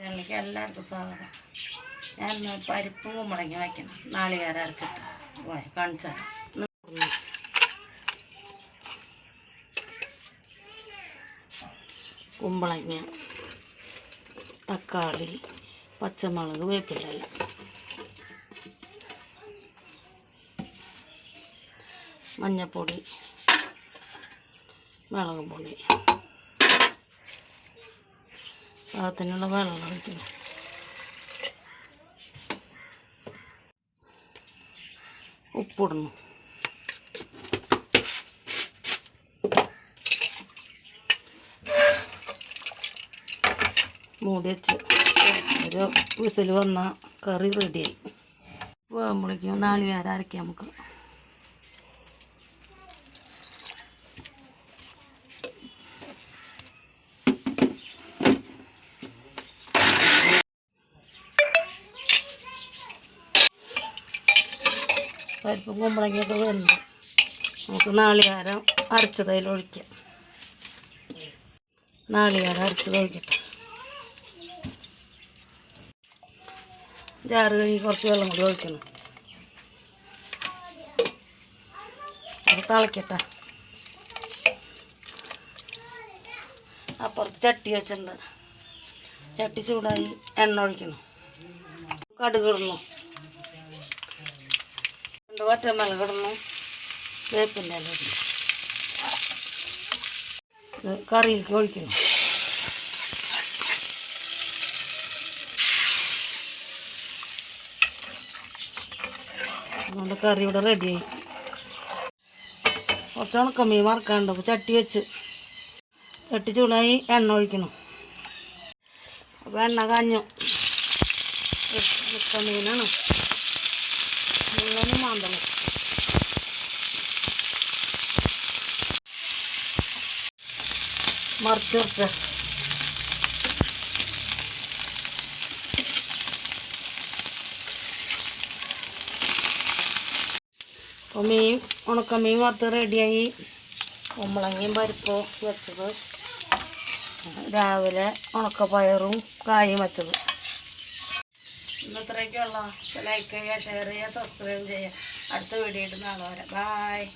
ചള്ളിക്ക് എല്ലാവർക്കും സ്വാഗതം ഞാൻ പരിപ്പും കുമ്പളങ്ങി വയ്ക്കണം. നാളികേരം അരച്ചിട്ട് പോയ. കാണിച്ചാൽ കുമ്പളങ്ങ തക്കാളി പച്ചമുളക് വേപ്പിലല്ല മഞ്ഞപ്പൊടി മുളക് പൊടി. പാകത്തിനുള്ള വെള്ളം ഒഴിക്കണം. ഉപ്പിടണം മൂടി വെച്ച് ഒരു വിസിൽ വന്ന കറി റെഡിയായി വേകുമ്പോഴേക്കും നാളികേരം അരയ്ക്കാം നമുക്ക്. പരിപ്പും കുമ്പളങ്ങയൊക്കെ വെന്ത് നമുക്ക് നാളികാരം അരച്ചതിൽ ഒഴിക്കാം. നാളികാരം അരച്ചത് ഒഴിക്കട്ടെ. ജാറ് കഴുകി കുറച്ച് വെള്ളം കൂടി ഒഴിക്കണം. അത് തിളക്കട്ടെ. അപ്പുറത്ത് ചട്ടി വെച്ചിട്ടുണ്ട്. ചട്ടി ചൂടായി എണ്ണ ഒഴിക്കണം. കടുക് വറ്റമുളക് ഇടുന്നു വേപ്പിന്റെ ഇല കറിയിലേക്ക് ഒഴിക്കണം നമ്മുടെ കറി ഇവിടെ റെഡിയായി കുറച്ച് ഉണക്കമീൻ വറക്കാണ്ട് അപ്പോൾ ചട്ടി വെച്ച്. ചട്ടി ചൂടായി എണ്ണ ഒഴിക്കണം. അപ്പോൾ എണ്ണ കാഞ്ഞു. ഉണക്കമീനാണ്. മറിച്ചിട്ട് അപ്പോൾ മീൻ ഉണക്കമീൻ വറുത്ത് റെഡിയായി. കുമ്പളങ്ങയും പരിപ്പും വെച്ചത്. രാവിലെ ഉണക്കപ്പയറും കായും വെച്ചത്. ഇന്നത്രയൊക്കെയുള്ള ലൈക്ക് ചെയ്യുക ഷെയർ ചെയ്യുക സബ്സ്ക്രൈബ് ചെയ്യുക. അടുത്ത വീഡിയോ ഇട്ട് നാളെ വരാം. ബായ്